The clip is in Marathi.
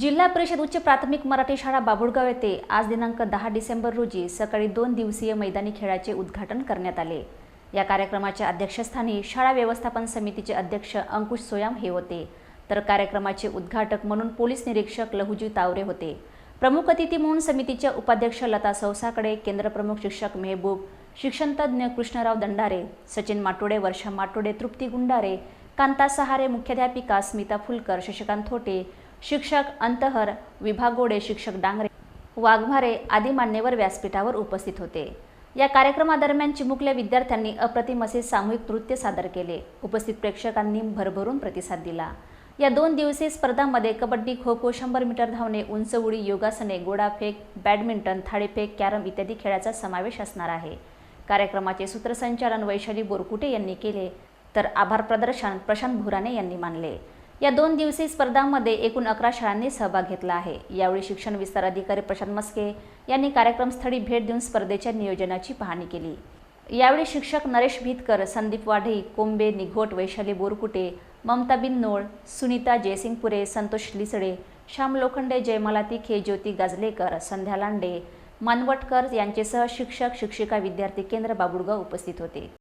जिल्हा परिषद उच्च प्राथमिक मराठी शाळा बाबुळगाव येथे आज दिनांक दहा डिसेंबर रोजी सकाळी दोन दिवसीय मैदानी खेळाचे उद्घाटन करण्यात आले. या कार्यक्रमाच्या अध्यक्षस्थानी शाळा व्यवस्थापन समितीचे अध्यक्ष अंकुश सोयाम हे होते. तर कार्यक्रमाचे उद्घाटक म्हणून पोलीस निरीक्षक लहुजी तावरे होते. प्रमुख अतिथी म्हणून समितीच्या उपाध्यक्ष लता सौसाकडे केंद्रप्रमुख शिक्षक मेहबूब शिक्षणतज्ज्ञ कृष्णराव दंडारे सचिन माटोडे वर्षा माटोडे तृप्ती गुंडारे कांता सहारे मुख्याध्यापिका स्मिता फुलकर शशिकांत थोटे शिक्षक अंतहर विभागोडे शिक्षक डांगरे वाघमारे आदी मान्यवर व्यासपीठावर उपस्थित होते. या कार्यक्रमादरम्यान चिमुकल्या विद्यार्थ्यांनी अप्रतिम असे सामूहिक नृत्य सादर केले. उपस्थित प्रेक्षकांनी भरभरून प्रतिसाद दिला. या दोन दिवसीय स्पर्धांमध्ये कबड्डी खो खो शंभर मीटर धावणे उंच उडी योगासने गोडाफेक बॅडमिंटन थाळीफेक कॅरम इत्यादी खेळाचा समावेश असणार आहे. कार्यक्रमाचे सूत्रसंचालन वैशाली बोरकुटे यांनी केले. तर आभार प्रदर्शन प्रशांत भुराने यांनी मानले. या दोन दिवसीय स्पर्धांमध्ये एकूण अकरा शाळांनी सहभाग घेतला आहे. यावेळी शिक्षण विस्तार अधिकारी प्रशांत मस्के यांनी कार्यक्रमस्थळी भेट देऊन स्पर्धेच्या नियोजनाची पाहणी केली. यावेळी शिक्षक नरेश भितकर संदीप वाढे कोंबे निघोट वैशाली बोरकुटे ममता बिनोळ सुनीता जयसिंगपुरे संतोष लिसडे श्याम लोखंडे जयमाला तिखे ज्योती गाजलेकर संध्या लांडे मानवटकर यांचेसह शिक्षक शिक्षिका विद्यार्थी केंद्र बाबुळगाव उपस्थित होते.